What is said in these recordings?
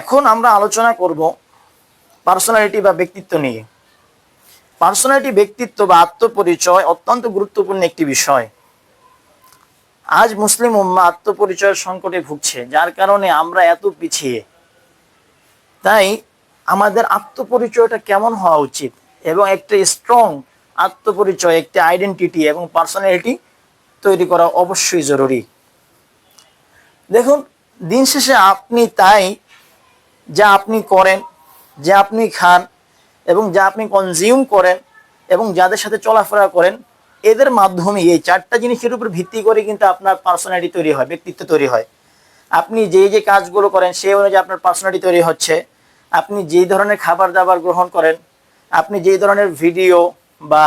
এখন আমরা আলোচনা করব পার্সোনালিটি বা ব্যক্তিত্ব নিয়ে। পার্সোনালিটি ব্যক্তিত্ব বা আত্মপরিচয় অত্যন্ত গুরুত্বপূর্ণ একটি বিষয়। আজ মুসলিম উম্মা আত্মপরিচয়ের সংকটে ভুগছে, যার কারণে আমরা এত পিছিয়ে। তাই আমাদের আত্মপরিচয়টা কেমন হওয়া উচিত এবং একটা স্ট্রং আত্মপরিচয়, একটি আইডেন্টিটি এবং পার্সোনালিটি তৈরি করা অবশ্যই জরুরি। দেখুন, দিন শেষে আপনি তাই যা আপনি করেন, যা আপনি খান এবং যা আপনি কনজিউম করেন এবং যাদের সাথে চলাফেরা করেন, এদের মাধ্যমে এই চারটা জিনিসের উপর ভিত্তি করে কিন্তু আপনার পার্সোনালিটি তৈরি হয়, ব্যক্তিত্ব তৈরি হয়। আপনি যে যে কাজগুলো করেন সেই অনুযায়ী আপনার পার্সোনালিটি তৈরি হচ্ছে। আপনি যেই ধরনের খাবার দাবার গ্রহণ করেন, আপনি যেই ধরনের ভিডিও বা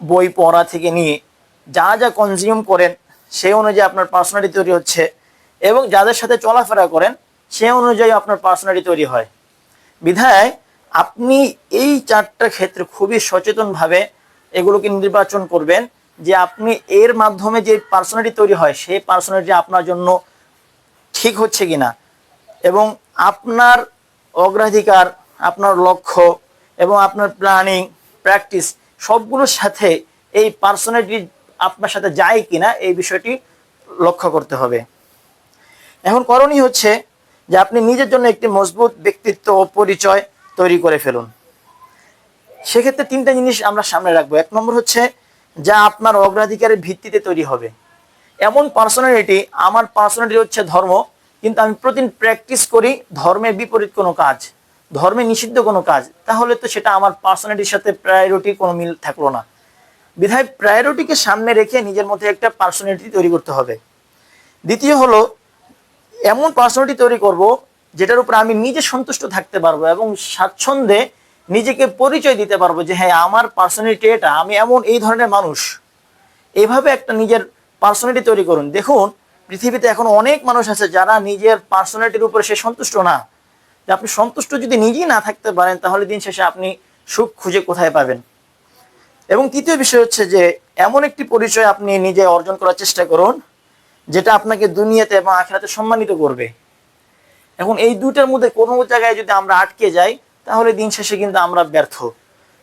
বই পড়া থেকে নিয়ে যা যা কনজিউম করেন সেই অনুযায়ী আপনার পার্সোনালিটি তৈরি হচ্ছে এবং যাদের সাথে চলাফেরা করেন সেই অনুযায়ী আপনার পার্সোনালিটি তৈরি হয়। বিধায় আপনি এই চারটা ক্ষেত্রে খুবই সচেতনভাবে এগুলোকে নির্বাচন করবেন যে আপনি এর মাধ্যমে যে পার্সোনালিটি তৈরি হয় সেই পার্সোনালিটি আপনার জন্য ঠিক হচ্ছে কিনা এবং আপনার অগ্রাধিকার, আপনার লক্ষ্য এবং আপনার প্ল্যানিং প্র্যাকটিস সবগুলোর সাথে এই পার্সোনালিটি আপনার সাথে যায় কিনা এই বিষয়টি লক্ষ্য করতে হবে। এখন করণীয় হচ্ছে যে আপনি নিজের জন্য একটি মজবুত ব্যক্তিত্ব ও পরিচয় তৈরি করে ফেলুন। সেক্ষেত্রে তিনটা জিনিস আমরা সামনে রাখব। এক নম্বর হচ্ছে, যা আপনার অগ্রাধিকারের ভিত্তিতে তৈরি হবে। এমন পার্সোনালিটি আমার পার্সোনালিটি হচ্ছে ধর্ম, কিন্তু আমি প্রতিদিন প্র্যাকটিস করি ধর্মের বিপরীত কোনো কাজ, ধর্মে নিষিদ্ধ কোনো কাজ। তাহলে তো সেটা আমার পার্সোনালিটির সাথে প্রায়োরিটি কোনো মিল থাকল না। বিধায় প্রায়োরিটিকে সামনে রেখে নিজের মধ্যে একটা পার্সোনালিটি তৈরি করতে হবে। দ্বিতীয় হলো এমন পার্সোনালিটি তৈরি করব যেটার উপর আমি নিজে সন্তুষ্ট থাকতে পারব এবং স্বাচ্ছন্দ্যে নিজেকে পরিচয় দিতে পারব যে হ্যাঁ আমার পার্সোনালিটি এটা। আমি এমন এই ধরনের মানুষ। এইভাবে একটা নিজের পার্সোনালিটি তৈরি করুন। দেখুন, পৃথিবীতে এখন অনেক মানুষ আছে যারা নিজের পার্সোনালিটির উপরে সে সন্তুষ্ট না। যে আপনি সন্তুষ্ট যদি নিজেই না থাকতে পারেন, তাহলে দিন শেষে আপনি সুখ খুঁজে কোথায় পাবেন? এবং তৃতীয় বিষয় হচ্ছে যে, এমন একটি পরিচয় আপনি নিজে অর্জন করার চেষ্টা করুন যেটা আপনাকে দুনিয়াতে এবং আখেরাতে সম্মানিত করবে। এখন এই দুইটার মধ্যে কোনো জায়গায় যদি আমরা আটকে যাই, তাহলে দিন শেষে কিন্তু আমরা ব্যর্থ।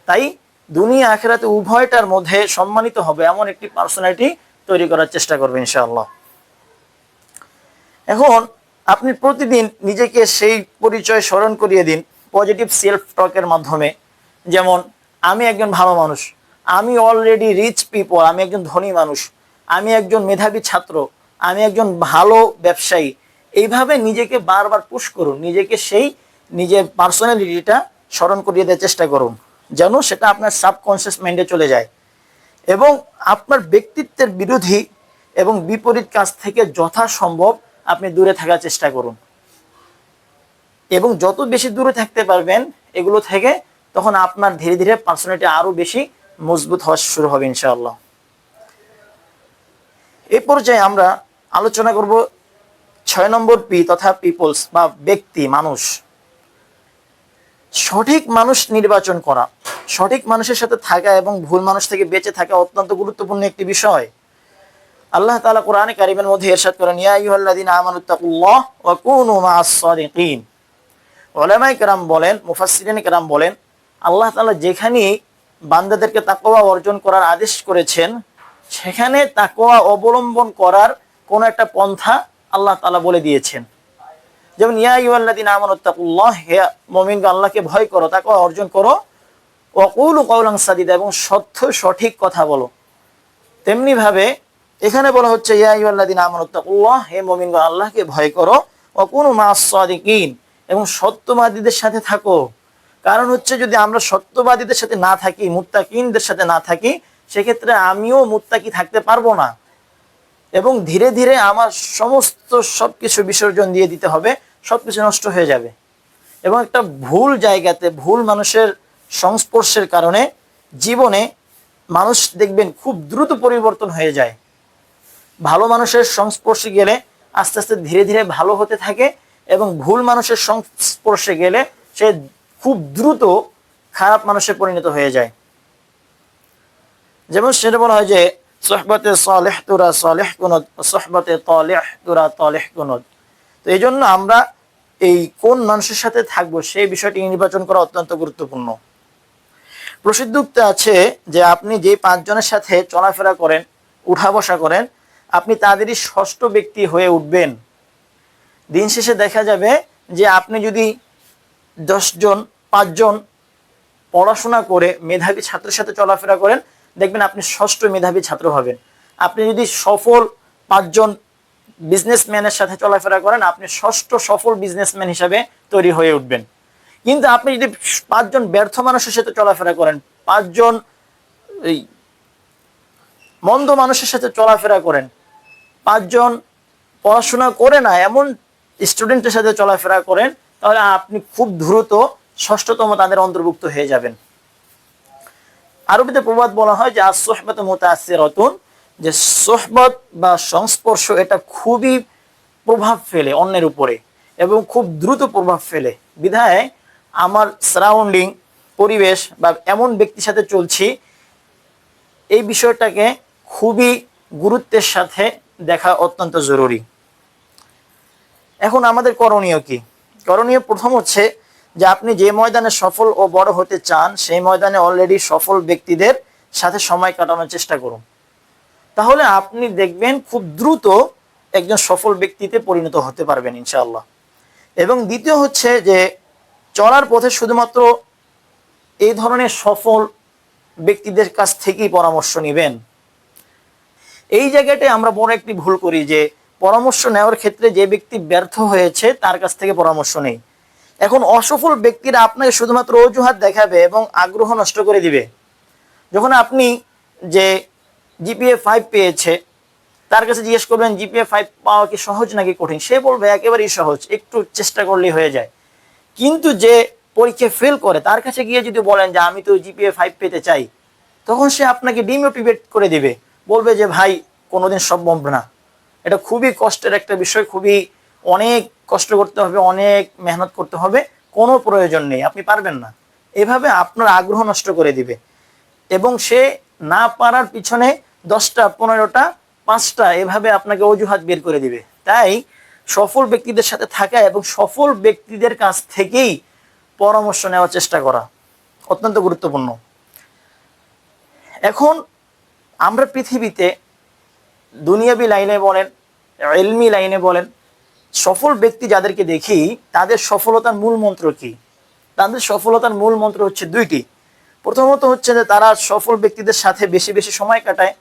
তাই দুনিয়া আখেরাতে উভয়টার মধ্যে সম্মানিত হবে এমন একটি পার্সোনালিটি তৈরি করার চেষ্টা করবে ইনশাআল্লাহ। এখন আপনি প্রতিদিন নিজেকে সেই পরিচয় স্মরণ করিয়ে দিন পজিটিভ সেলফ টকের মাধ্যমে। যেমন, আমি একজন ভালো মানুষ, আমি অলরেডি রিচ পিপল আমি একজন ধনী মানুষ, আমি একজন মেধাবী ছাত্র আমি একজন ভালো ব্যবসায়ী। এইভাবে নিজেকে বারবার পুশ করুন। নিজেকে সেই নিজের পার্সোনালিটিটা স্মরণ করিয়ে দেওয়ার চেষ্টা করুন, যেন সেটা আপনার সাবকনসিয়াস মাইন্ডে চলে যায়। এবং আপনার ব্যক্তিত্বের বিরোধী এবং বিপরীত কাজ থেকে যথাসম্ভব আপনি দূরে থাকার চেষ্টা করুন। এবং যত বেশি দূরে থাকতে পারবেন, এগুলো থেকে তখন আপনার ধীরে ধীরে পার্সোনালিটি আরও বেশি মজবুত হওয়া শুরু হবে ইনশাআল্লাহ। এই পর্যায়ে আমরা আলোচনা করব ছয় নম্বর পি তথা পিপলস বা ব্যক্তি, মানুষ। সঠিক মানুষ নির্বাচন করা, সঠিক মানুষের সাথে থাকা এবং ভুল মানুষ থেকে বেঁচে থাকা অত্যন্ত গুরুত্বপূর্ণ একটি বিষয়। আল্লাহ তাআলা কোরআনে কারিমের মধ্যে ইরশাদ করেন, ইয়া কেরাম বলেন, মুফাসসিরিন কেরাম বলেন, আল্লাহ তাআলা যেখানেই বান্দাদেরকে তাকওয়া অর্জন করার আদেশ করেছেন, সেখানে তাকওয়া অবলম্বন করার কোন একটা পন্থা আল্লাহ তালা বলে দিয়েছেন। যেমন, ইয়া আইয়ুহাল্লাযীনা আমানুত্তাকুল্লাহ হে মুমিনগণ, আল্লাহকে ভয় করো তাকওয়া অর্জন করো। ওয়া কুলু সাদিদা এবং সত্য, সঠিক কথা বলো। তেমনি ভাবে এখানে বলা হচ্ছে, ইয়া আইয়ুহাল্লাযীনা আমানুত্তাকুল্লাহ হে মুমিনগণ, আল্লাহকে ভয় করো। ওয়া কুনু মাআস এবং সত্যবাদীদের সাথে থাকো। কারণ হচ্ছে, যদি আমরা সত্যবাদীদের সাথে না থাকি, মুত্তাকিনদের সাথে না থাকি, সেক্ষেত্রে আমিও মুত্তাকি থাকতে পারব না। এবং ধীরে ধীরে আমার সমস্ত সবকিছু বিসর্জন দিয়ে দিতে হবে, সবকিছু নষ্ট হয়ে যাবে। এবং একটা ভুল জায়গাতে, ভুল মানুষের সংস্পর্শের কারণে জীবনে মানুষ দেখবেন খুব দ্রুত পরিবর্তন হয়ে যায়। ভালো মানুষের সংস্পর্শে গেলে আস্তে আস্তে ধীরে ধীরে ভালো হতে থাকে এবং ভুল মানুষের সংস্পর্শে গেলে সে খুব দ্রুত খারাপ মানুষে পরিণত হয়ে যায়। যেমন সেটা বলা হয় যে সোহবতে সালেহ তুরা, সালেহ কুনদ সোহবতে তলেহ তুরা, তলেহ কুনদ। তো এই জন্য আমরা এই কোন মানুষের সাথে থাকব সেই বিষয়টি নির্বাচন করা অত্যন্ত গুরুত্বপূর্ণ। প্রসিদ্ধ উক্তি আছে যে আপনি যে পাঁচজনের সাথে চলাফেরা করেন উঠা বসা করেন, আপনি তাদেরই ষষ্ঠ ব্যক্তি হয়ে উঠবেন। দিন শেষে দেখা যাবে যে আপনি যদি দশজন, পাঁচজন পড়াশোনা করে মেধাবী ছাত্রের সাথে চলাফেরা করেন দেখবেন আপনি ষষ্ঠ মেধাবী ছাত্র হবেন। আপনি যদি সফল পাঁচজন বিজনেসম্যানের সাথে চলাফেরা করেন, আপনি ষষ্ঠ সফল বিজনেসম্যান হিসাবে তৈরি হয়ে উঠবেন। কিন্তু আপনি যদি পাঁচজন ব্যর্থ মানুষের সাথে চলাফেরা করেন, পাঁচজন এই মন্দ মানুষের সাথে চলাফেরা করেন, পাঁচজন পড়াশোনা করে না, এমন স্টুডেন্টের সাথে চলাফেরা করেন, তাহলে আপনি খুব দ্রুত ষষ্ঠতম তাদের অন্তর্ভুক্ত হয়ে যাবেন। আরবিতে প্রবাদ বলা হয় যে আসহবত মোতাসির রতুন যে সোহবত বা সংস্পর্শ এটা খুবই প্রভাব ফেলে অন্যের উপরে এবং খুব দ্রুত প্রভাব ফেলে। বিধায় আমার সারাউন্ডিং পরিবেশ বা এমন ব্যক্তির সাথে চলছি, এই বিষয়টাকে খুবই গুরুত্বের সাথে দেখা অত্যন্ত জরুরি। এখন আমাদের করণীয় কি? করণীয় প্রথম হচ্ছে যে আপনি যে ময়দানে সফল ও বড় হতে চান, সেই ময়দানে অলরেডি সফল ব্যক্তিদের সাথে সময় কাটানোর চেষ্টা করুন। তাহলে আপনি দেখবেন খুব দ্রুত একজন সফল ব্যক্তিতে পরিণত হতে পারবেন ইনশাআল্লাহ। এবং দ্বিতীয় হচ্ছে যে, চলার পথে শুধুমাত্র এই ধরনের সফল ব্যক্তিদের কাছ থেকেই পরামর্শ নেবেন। এই জায়গাটায় আমরা বড় একটি ভুল করি যে, পরামর্শ নেওয়ার ক্ষেত্রে যে ব্যক্তি ব্যর্থ হয়েছে, তার কাছ থেকে পরামর্শ নেই। এখন অসফল ব্যক্তিরা আপনাকে শুধুমাত্র অজুহাত দেখাবে এবং আগ্রহ নষ্ট করে দিবে। যখন আপনি যে জিপিএ ফাইভ পেয়েছে, তার কাছে জিজ্ঞেস করবেন, জিপিএ ফাইভ পাওয়া কি সহজ নাকি কঠিন? সে বলবে, একেবারেই সহজ, একটু চেষ্টা করলেই হয়ে যায়। কিন্তু যে পরীক্ষায় ফেল করে, তার কাছে গিয়ে যদি বলেন যে, আমি তো জিপিএ ফাইভ পেতে চাই, তখন সে আপনাকে ডিমোটিভেট করে দিবে। বলবে যে, ভাই, কোনোদিন সম্ভব না। এটা খুবই কষ্টের একটা বিষয়, খুবই অনেক কষ্ট করতে হবে, অনেক মেহনত করতে হবে, কোনো প্রয়োজন নেই, আপনি পারবেন না। এভাবে আপনার আগ্রহ নষ্ট করে দিবে। এবং সে না পারার পিছনে দশটা, পনেরোটা, পাঁচটা এভাবে আপনাকে অজুহাত বের করে দিবে। তাই সফল ব্যক্তিদের সাথে থাকা এবং সফল ব্যক্তিদের কাছ থেকেই পরামর্শ নেওয়ার চেষ্টা করা অত্যন্ত গুরুত্বপূর্ণ। এখন আমরা পৃথিবীতে দুনিয়াবি লাইনে বলেন, এলমি লাইনে বলেন সফল ব্যক্তি যাদেরকে দেখি, তাদের সফলতার মূল মন্ত্র কি? তাদের সফলতার মূল মন্ত্র হচ্ছে দুইটি। প্রথমত হচ্ছে যে তারা সফল ব্যক্তিদের সাথে বেশি বেশি সময় কাটায়।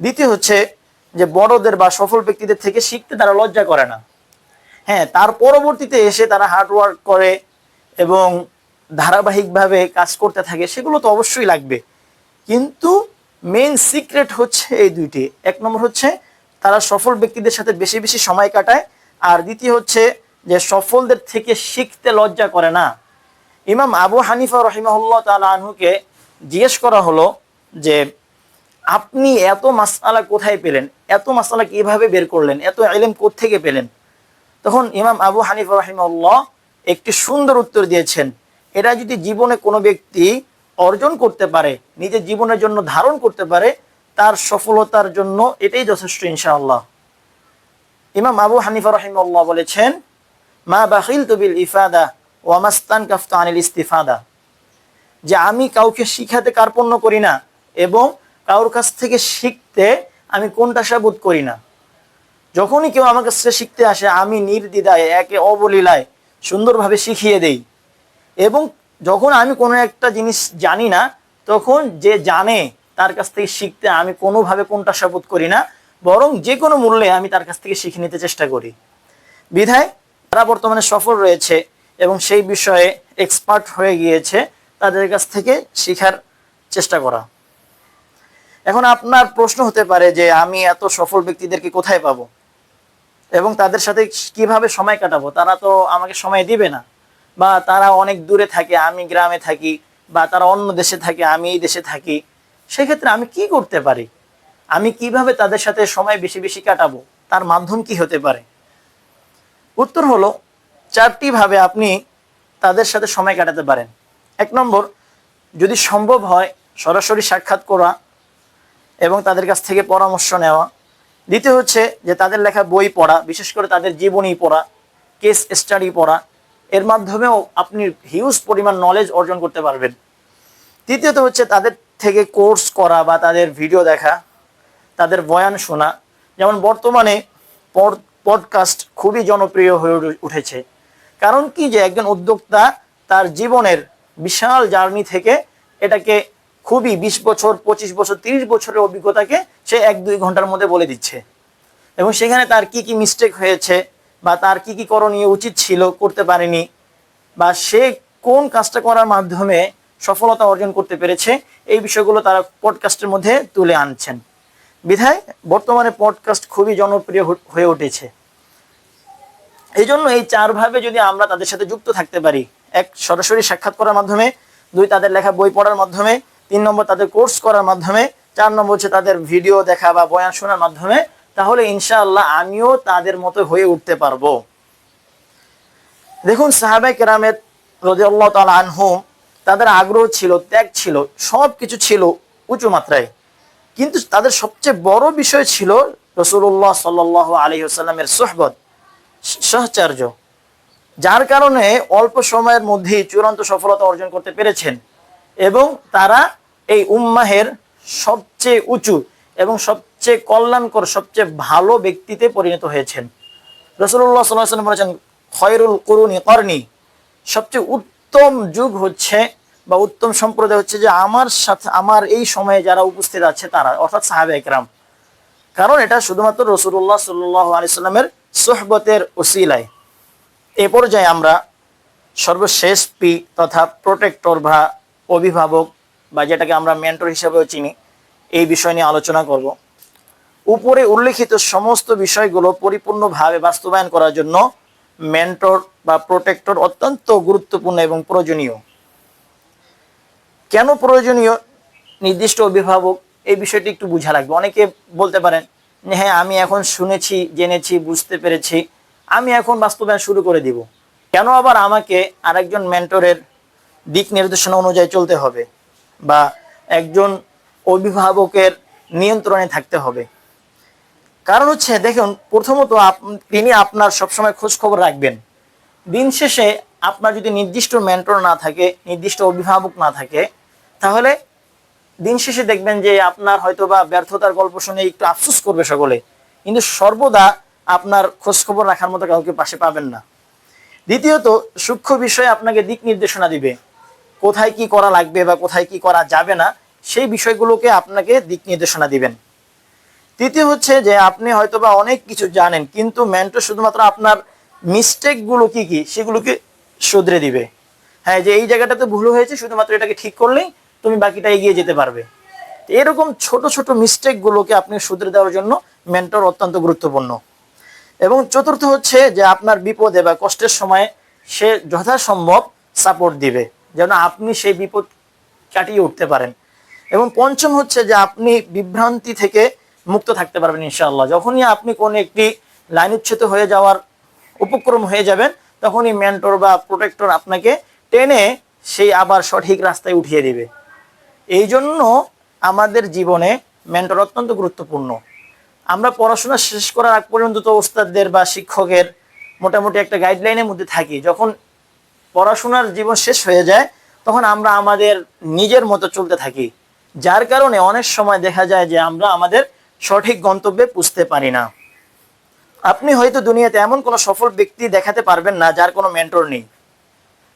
দ্বিতীয় হচ্ছে যে বড়দের বা সফল ব্যক্তিদের থেকে শিখতে তারা লজ্জা করে না। হ্যাঁ তার পরবর্তীতে এসে তারা হার্ড ওয়ার্ক করে এবং ধারাবাহিকভাবে কাজ করতে থাকে, সেগুলো তো অবশ্যই লাগবে। কিন্তু মেইন সিক্রেট হচ্ছে এই দুইটি। এক নম্বর হচ্ছে তারা সফল ব্যক্তিদের সাথে বেশি বেশি সময় কাটায় আর দ্বিতীয় হচ্ছে যে সফলদের থেকে শিখতে লজ্জা করে না। ইমাম আবু হানিফা রহিমাহুল্লাহ তালা আনহুকে জিজ্ঞেস করা হলো যে, আপনি এত মাসালা কোথায় পেলেন? এত মাসালা কীভাবে বের করলেন? এত এলেম থেকে পেলেন? তখন ইমাম আবু হানিফা রহিমাল্লাহ একটি সুন্দর উত্তর দিয়েছেন, এটা যদি জীবনে কোনো ব্যক্তি অর্জন করতে পারে, নিজের জীবনের জন্য ধারণ করতে পারে, তার সফলতার জন্য এটাই যথেষ্ট ইনশাআল্লাহ। ইমাম আবু হানিফা রহিমাল্লাহ বলেছেন, মা বাহিল তুবিল ইফাদা ওয়ামাস্তান কাফতা আনিল ইস্তিফাদা। যে আমি কাউকে শিখাতে কার্পণ্য করি না এবং কারোর কাছ থেকে শিখতে আমি কোনটা বোধ করি না। যখনই কেউ আমার কাছে শিখতে আসে, আমি নির্দ্বিধায়, একে অবলীলায় সুন্দরভাবে শিখিয়ে দেই। এবং যখন আমি কোনো একটা জিনিস জানি না, তখন যে জানে, তার কাছ থেকে শিখতে আমি কোনোভাবে কোনটা বোধ করি না। বরং যে কোনো মূল্যে আমি তার কাছ থেকে শিখে নিতে চেষ্টা করি। বিধায় তারা বর্তমানে সফল রয়েছে এবং সেই বিষয়ে এক্সপার্ট হয়ে গিয়েছে তাদের কাছ থেকে শেখার চেষ্টা করা। এখন আপনার প্রশ্ন হতে পারে যে আমি এত সফল ব্যক্তিদেরকে কোথায় পাবো? এবং তাদের সাথে কীভাবে সময় কাটাবো? তারা তো আমাকে সময় দিবে না। বা তারা অনেক দূরে থাকে, আমি গ্রামে থাকি, বা তারা অন্য দেশে থাকে, আমি এই দেশে থাকি। সেক্ষেত্রে আমি কি করতে পারি? আমি কীভাবে তাদের সাথে সময় বেশি বেশি কাটাবো? তার মাধ্যম কি হতে পারে? উত্তর হলো, চারটি ভাবে আপনি তাদের সাথে সময় কাটাতে পারেন। এক নম্বর, যদি সম্ভব হয়, সরাসরি সাক্ষাৎ করা এবং তাদের কাছ থেকে পরামর্শ নেওয়া। দ্বিতীয় হচ্ছে যে তাদের লেখা বই পড়া, বিশেষ করে তাদের জীবনী পড়া কেস স্টাডি পড়া, এর মাধ্যমেও আপনি হিউজ পরিমাণ নলেজ অর্জন করতে পারবেন। তৃতীয়ত হচ্ছে তাদের থেকে কোর্স করা বা তাদের ভিডিও দেখা। তাদের বয়ান শোনা। যেমন বর্তমানে পডকাস্ট খুবই জনপ্রিয় হয়ে উঠেছে। কারণ কি যে একজন উদ্যোক্তা তার জীবনের বিশাল জার্নি থেকে এটাকে খুবই বিশ বছর, পঁচিশ বছর, তিরিশ বছরের অভিজ্ঞতাকে সে এক, দুই ঘণ্টার মধ্যে বলে দিচ্ছে। এবং সেখানে তার কি কি মিস্টেক হয়েছে বা তার কি কি করণীয় উচিত ছিল, করতে পারেনি বা সে কোন কাজটা করার মাধ্যমে সফলতা অর্জন করতে পেরেছে, এই বিষয়গুলো তারা পডকাস্টের মধ্যে তুলে আনছেন। বিধায় বর্তমানে পডকাস্ট খুবই জনপ্রিয় হয়ে উঠেছে। এই জন্য এই চারভাবে যদি আমরা তাদের সাথে যুক্ত থাকতে পারি, এক, সরাসরি সাক্ষাৎ করার মাধ্যমে, দুই, তাদের লেখা বই পড়ার মাধ্যমে, তিন নম্বর তাদের কোর্স করার মাধ্যমে, চার নম্বর হচ্ছে তাদের ভিডিও দেখা বা বয়ান শোনার মাধ্যমে, তাহলে ইনশাআল্লাহ আমিও তাদের মতো হয়ে উঠতে পারব। দেখুন সাহাবাই কেরামের রদিয়াল্লাহ তাল আনহুম তাদের আগ্রহ ছিল, ত্যাগ ছিল সব কিছু ছিল উঁচু মাত্রায়। কিন্তু তাদের সবচেয়ে বড় বিষয় ছিল রসুল্লাহ সাল আলী আসাল্লামের সোহবত সহচার্য, যার কারণে অল্প সময়ের মধ্যেই চূড়ান্ত সফলতা অর্জন করতে পেরেছেন এবং তারা এই উম্মাহের সবচেয়ে উঁচু এবং সবচেয়ে কল্যাণকর, সবচেয়ে ভালো ব্যক্তিতে পরিণত হয়েছেন। রসুল্লাহ সাল্লাম বলেছেন, খয়রুল করুনি করনি সবচেয়ে উত্তম যুগ হচ্ছে বা উত্তম সম্প্রদায় হচ্ছে যে আমার সাথে, আমার এই সময়ে যারা উপস্থিত আছে তারা, অর্থাৎ সাহাবে একরাম। কারণ এটা শুধুমাত্র রসুল্লাহ সাল্লাহ আলি সাল্লামের সোহবতের ওসিলায়। এ পর্যায়ে আমরা সর্বশেষ পি তথা প্রোটেক্টর বা অভিভাবক বা যেটাকে আমরা মেন্টর হিসেবেও চিনি, এই বিষয় নিয়ে আলোচনা করব। উপরে উল্লেখিত সমস্ত বিষয়গুলো পরিপূর্ণভাবে বাস্তবায়ন করার জন্য মেন্টর বা প্রোটেক্টর অত্যন্ত গুরুত্বপূর্ণ এবং প্রয়োজনীয়। কেন প্রয়োজনীয় নির্দিষ্ট অভিভাবক? এই বিষয়টি একটু বোঝা লাগবে। অনেকে বলতে পারেন হ্যাঁ আমি এখন শুনেছি, জেনেছি, বুঝতে পেরেছি। আমি এখন বাস্তবায়ন শুরু করে দিব। কেন আবার আমাকে আরেকজন মেন্টরের দিক নির্দেশনা অনুযায়ী চলতে হবে? বা একজন অভিভাবকের নিয়ন্ত্রণে থাকতে হবে? কারণ হচ্ছে, দেখুন, প্রথমত তিনি আপনার সবসময় খোঁজ খবর রাখবেন। দিন শেষে আপনার যদি নির্দিষ্ট মেন্টর না থাকে, নির্দিষ্ট অভিভাবক না থাকে তাহলে দিন শেষে দেখবেন যে আপনার হয়তো বা ব্যর্থতার গল্প শুনে একটু আফসোস করবে সকলে। কিন্তু সর্বদা আপনার খোঁজখবর রাখার মতো কাউকে পাশে পাবেন না। দ্বিতীয়ত, সূক্ষ্ম বিষয়ে আপনাকে দিক নির্দেশনা দিবে। কোথায় কি করা লাগবে বা কোথায় কি করা যাবে না, সেই বিষয়গুলোকে আপনাকে দিক নির্দেশনা দিবেন। তৃতীয় হচ্ছে যে আপনি হয়তোবা অনেক কিছু জানেন, কিন্তু মেন্টর শুধুমাত্র আপনার মিস্টেকগুলো কি কি, সেগুলোকে শুধরে দিবে। হ্যাঁ যে এই জায়গাটাতে ভুল হয়েছে, শুধুমাত্র এটাকে ঠিক করলেই তুমি বাকিটা এগিয়ে যেতে পারবে। এরকম ছোট ছোট মিস্টেক গুলোকে আপনি শুধরে দেওয়ার জন্য মেন্টর অত্যন্ত গুরুত্বপূর্ণ। এবং চতুর্থ হচ্ছে যে আপনার বিপদে বা কষ্টের সময়ে সে যথাসম্ভব সাপোর্ট দিবে, যেন আপনি সেই বিপদ কাটিয়ে উঠতে পারেন। এবং পঞ্চম হচ্ছে যে আপনি বিভ্রান্তি থেকে মুক্ত থাকতে পারবেন ইনশাআল্লাহ। যখনই আপনি কোন একটি লাইন উচ্ছেদ হয়ে যাওয়ার উপক্রম হয়ে যাবেন, তখনই মেন্টর বা প্রোটেক্টর আপনাকে টেনে সেই আবার সঠিক রাস্তায় উঠিয়ে দিবে। এই জন্য আমাদের জীবনে মেন্টর অত্যন্ত গুরুত্বপূর্ণ। আমরা পড়াশোনা শেষ করার আগ পর্যন্ত তো ওস্তাদদের বা শিক্ষকের মোটামুটি একটা গাইডলাইনের মধ্যে থাকি। যখন পড়াশোনার জীবন শেষ হয়ে যায়, তখন আমরা আমাদের নিজের মতো চলতে থাকি। যার কারণে অনেক সময় দেখা যায় যে আমরা আমাদের সঠিক গন্তব্যে পুষতে পারি না। আপনি হয়তো দুনিয়াতে এমন কোনো সফল ব্যক্তি দেখাতে পারবেন না যার কোনো মেন্টর নেই।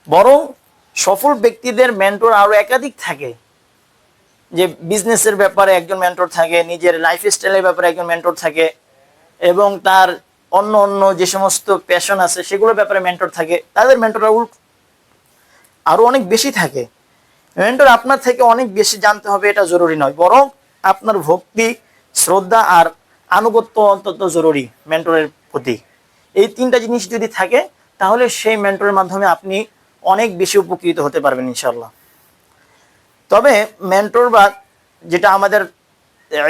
বরং সফল ব্যক্তিদের মেন্টর আরও একাধিক থাকে। যে বিজনেসের ব্যাপারে একজন মেন্টর থাকে, নিজের লাইফ স্টাইলের ব্যাপারে একজন মেন্টর থাকে এবং তার অন্য অন্য যে সমস্ত প্যাশন আছে সেগুলোর ব্যাপারে মেন্টর থাকে, তাদের মেন্টর আরও অনেক বেশি থাকে। মেন্টর আপনার থেকে অনেক বেশি জানতে হবে, এটা জরুরি নয়, বরং আপনার ভক্তি, শ্রদ্ধা আর আনুগত্য অন্তত জরুরি মেন্টরের প্রতি। এই তিনটা জিনিস যদি থাকে, তাহলে সেই মেন্টরের মাধ্যমে আপনি অনেক বেশি উপকৃত হতে পারবেন ইনশাল্লাহ তবে মেন্টর বা যেটা আমাদের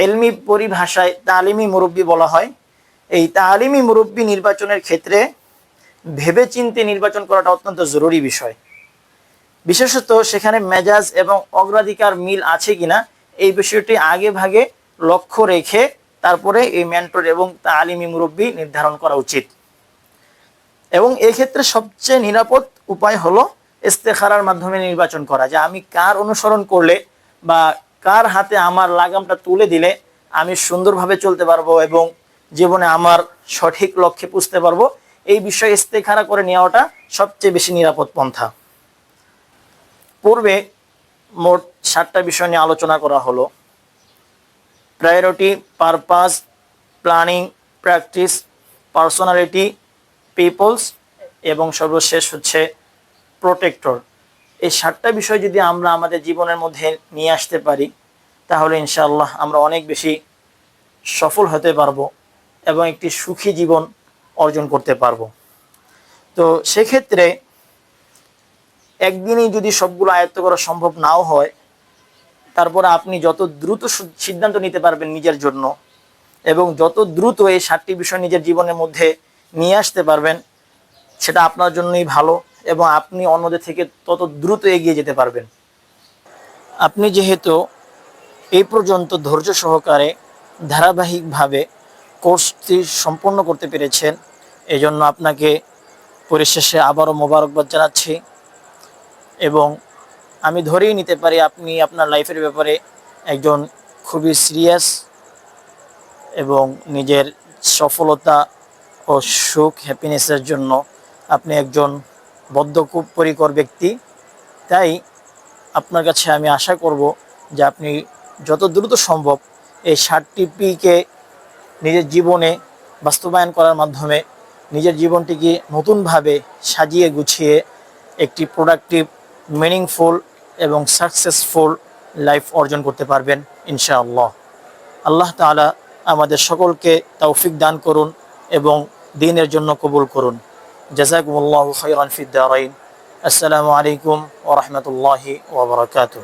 এলমি পরিভাষায় তালিমি মুরব্বী বলা হয়, এই তালিমি মুরব্বী নির্বাচনের ক্ষেত্রে ভেবেচিন্তে নির্বাচন করাটা অত্যন্ত জরুরি বিষয়। বিশেষত সেখানে মেজাজ এবং অগ্রাধিকার মিল আছে কিনা, এই বিষয়টি আগে ভাগে লক্ষ্য রেখে তারপরে এই মেন্টর এবং তালিমি মুরব্বী নির্ধারণ করা উচিত। এবং এই ক্ষেত্রে সবচেয়ে নিরাপদ উপায় হলো ইস্তেখারার মাধ্যমে নির্বাচন করা, যে আমি কার অনুসরণ করলে বা কার হাতে আমার লাগামটা তুলে দিলে আমি সুন্দরভাবে চলতে পারব এবং জীবনে আমার সঠিক লক্ষ্যে পুষতে পারব, এই বিষয়ে ইস্তেখারা করে নেওয়াটা সবচেয়ে বেশি নিরাপদ পন্থা। পূর্বে মোট সাতটা বিষয় নিয়ে আলোচনা করা হলো। Priority, purpose, planning, practice, personality, peoples এবং সর্বশেষ হচ্ছে প্রোটেক্টর এই সাতটা বিষয় যদি আমরা আমাদের জীবনের মধ্যে নিয়ে আসতে পারি, তাহলে ইনশাআল্লাহ আমরা অনেক বেশি সফল হতে পারব এবং একটি সুখী জীবন অর্জন করতে পারব। তো সেক্ষেত্রে একদিনেই যদি সবগুলো আয়ত্ত করা সম্ভব নাও হয়, তারপরে আপনি যত দ্রুত সিদ্ধান্ত নিতে পারবেন নিজের জন্য এবং যত দ্রুত এই সাতটি বিষয় নিজের জীবনের মধ্যে নিয়ে আসতে পারবেন, সেটা আপনার জন্যই ভালো। এবং আপনি অন্যদের থেকে তত দ্রুত এগিয়ে যেতে পারবেন। আপনি যেহেতু এই পর্যন্ত ধৈর্য সহকারে ধারাবাহিকভাবে কোর্সটি সম্পন্ন করতে পেরেছেন, এজন্য আপনাকে পরিশেষে আবারও মোবারকবাদ জানাচ্ছি এবং আমি ধরেই নিতে পারি আপনি আপনার লাইফের ব্যাপারে একজন খুবই সিরিয়াস এবং নিজের সফলতা ও সুখ হ্যাপিনেসের জন্য আপনি একজন বদ্ধপরিকর ব্যক্তি। তাই আপনার কাছে আমি আশা করব যে আপনি যত দ্রুত সম্ভব এই ষাটটি পিকে নিজের জীবনে বাস্তবায়ন করার মাধ্যমে নিজের জীবনটিকে নতুনভাবে সাজিয়ে গুছিয়ে একটি প্রোডাক্টিভ মিনিংফুল এবং সাকসেসফুল লাইফ অর্জন করতে পারবেন ইনশাআল্লাহ। আল্লাহ তাআলা আমাদের সকলকে তৌফিক দান করুন এবং দিনের জন্য কবুল করুন। جزاكم الله خيرا في الدارين. السلام عليكم ورحمة الله وبركاته.